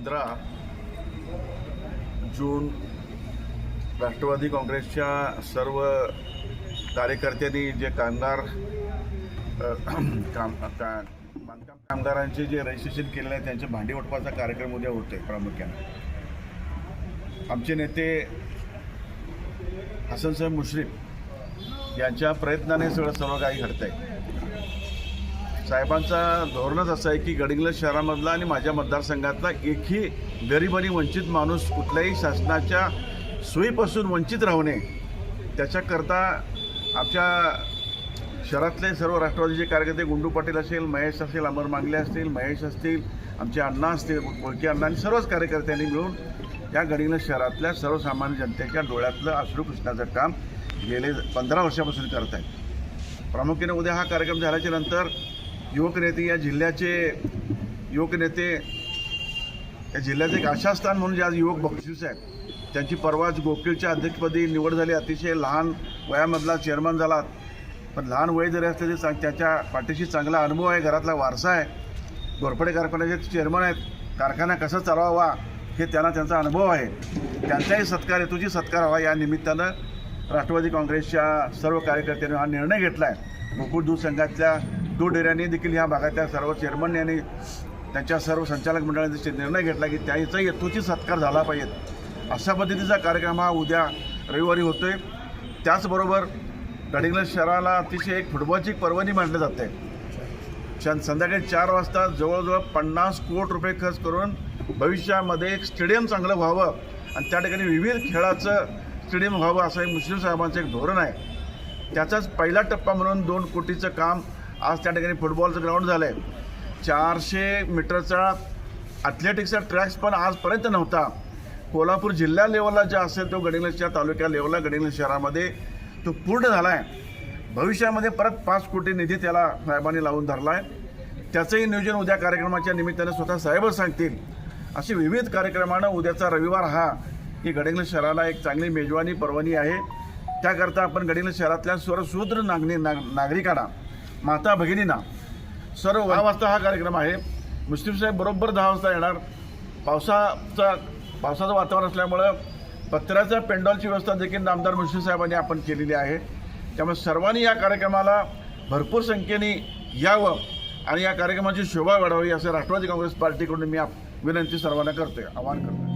पंधरा जून राष्ट्रवादी काँग्रेसच्या सर्व कार्यकर्त्यांनी जे कामगार काम का बांधकाम कामगारांचे जे रजिस्ट्रेशन केलेलं आहे त्यांचे भांडी उठवायचा कार्यक्रम उद्या होते प्रामुख्याने. आमचे नेते हसनसाहेब मुश्रीफ यांच्या प्रयत्नाने सगळं सर्व काही घडतंय. आहे साहेबांचा धोरणच असं आहे की गडिंग्लज शहरामधला आणि माझ्या मतदारसंघातला एकही गरीब आणि वंचित माणूस कुठल्याही शासनाच्या सोयीपासून वंचित राहू नये. त्याच्याकरता आमच्या शहरातले सर्व राष्ट्रवादीचे कार्यकर्ते गुंडू पाटील असेल महेश असेल अमर मांगले असतील महेश असतील आमचे अण्णा असतील कोळके अण्णा आणि सर्वच कार्यकर्त्यांनी मिळून या गडिंग्लज शहरातल्या सर्वसामान्य जनतेच्या डोळ्यातलं अश्रू पुसण्याचं काम गेले पंधरा वर्षापासून करत आहेत प्रामुख्याने उद्या हा कार्यक्रम झाल्याच्यानंतर युवक नेते या जिल्ह्याचे युवक नेते या जिल्ह्याचे एक आशास्थान म्हणून जे आज युवक बक्षीस आहेत त्यांची परवाच गोकुळच्या अध्यक्षपदी निवड झाली. अतिशय लहान वयामधला चेअरमन झाला. पण लहान वय जरी असले तरी चांग त्याच्या पाठीशी चांगला अनुभव आहे घरातला वारसा आहे. घोरपडे कारखान्याचे चेअरमन आहेत. कारखाना कसा चालवावा हे त्यांना त्यांचा अनुभव आहे. त्यांचाही सत्कार हेतूची सत्कार व्हावा या निमित्तानं राष्ट्रवादी काँग्रेसच्या सर्व कार्यकर्त्यांनी हा निर्णय घेतला आहे गोकुळ दूध संघातल्या दूध डेऱ्याने देखील ह्या भागातल्या सर्व चेअरमन यांनी त्यांच्या सर्व संचालक मंडळाने निर्णय घेतला की त्याचा यथोचित सत्कार झाला पाहिजेत अशा पद्धतीचा कार्यक्रम हा उद्या रविवारी होतो आहे त्याचबरोबर गडिंग्लज शहराला अतिशय एक फुटबॉलची पर्वणी मानलं जाते छान संध्याकाळी चार वाजता जवळजवळ पन्नास कोटी रुपये खर्च करून भविष्यामध्ये एक स्टेडियम चांगलं व्हावं आणि त्या ठिकाणी विविध खेळाचं स्टेडियम व्हावं असं एक मुस्लिम साहेबांचं एक धोरण आहे. त्याचाच पहिला टप्पा म्हणून दोन कोटीचं काम आज त्या ठिकाणी फुटबॉलचं ग्राउंड झालं आहे चारशे मीटरचा ॲथलेटिक्सचा ट्रॅक्स पण आजपर्यंत नव्हता. कोल्हापूर जिल्हा लेवलला जे असेल तो गडिंग्लजच्या तालुक्या लेवलला गडिंग्लज शहरामध्ये तो पूर्ण झाला आहे भविष्यामध्ये परत पाच कोटी निधी त्याला साहेबांनी लावून धरला आहे त्याचंही नियोजन उद्या कार्यक्रमाच्या निमित्ताने स्वतः साहेबच सांगतील. अशी विविध कार्यक्रमानं उद्याचा रविवार हा ही गडिंग्लज शहराला एक चांगली मेजवानी पर्वणी आहे. त्याकरता आपण गडिंग्लज शहरातल्या स्वरसूद्र नागनी नाग नागरिकांना माता भगिनींना सर्व दहा वाजता हा कार्यक्रम आहे. मुस्लिम साहेब बरोबर दहा वाजता येणार. पावसाचा पावसाचं वातावरण असल्यामुळं पत्र्याच्या पेंडॉलची व्यवस्था देखील नामदार मुस्लिम साहेबांनी आपण केलेली आहे. त्यामुळे सर्वांनी या कार्यक्रमाला भरपूर संख्येने यावं आणि या कार्यक्रमाची शोभा वाढावी असं राष्ट्रवादी काँग्रेस पार्टीकडून मी आप- विनंती सर्वांना करतोय आवाहन करतोय.